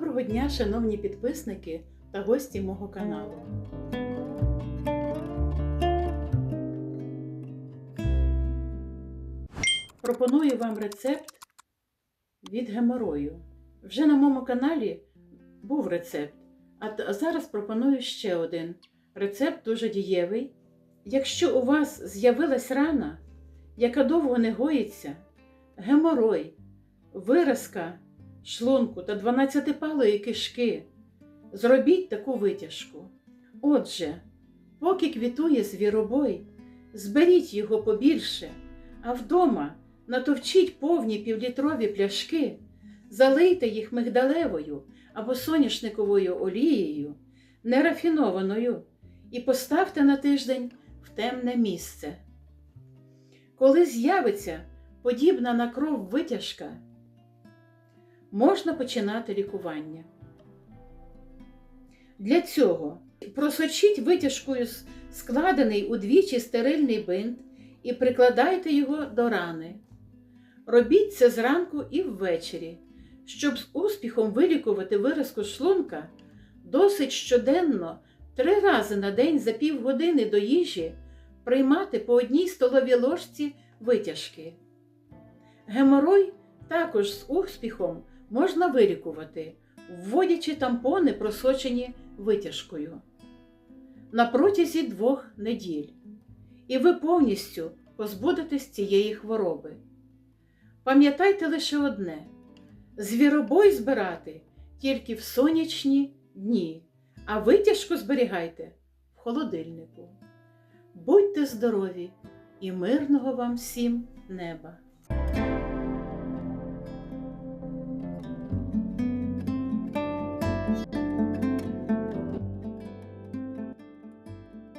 Доброго дня, шановні підписники та гості мого каналу. Пропоную вам рецепт від геморою. Вже на моєму каналі був рецепт, а зараз пропоную ще один. Рецепт дуже дієвий. Якщо у вас з'явилась рана, яка довго не гоїться, геморой, виразка шлунку та 12-палої кишки, зробіть таку витяжку. Отже, поки квітує звіробой, зберіть його побільше, а вдома натовчіть повні півлітрові пляшки, залийте їх мигдалевою або соняшниковою олією, нерафінованою, і поставте на тиждень в темне місце. Коли з'явиться подібна на кров витяжка, можна починати лікування. Для цього просочіть витяжкою складений удвічі стерильний бинт і прикладайте його до рани. Робіть це зранку і ввечері. Щоб з успіхом вилікувати виразку шлунка, досить щоденно три рази на день за півгодини до їжі приймати по одній столовій ложці витяжки. Геморой також з успіхом можна вилікувати, вводячи тампони, просочені витяжкою на протязі двох неділь, і ви повністю позбудетесь цієї хвороби. Пам'ятайте лише одне: звіробой збирати тільки в сонячні дні, а витяжку зберігайте в холодильнику. Будьте здорові і мирного вам всім неба!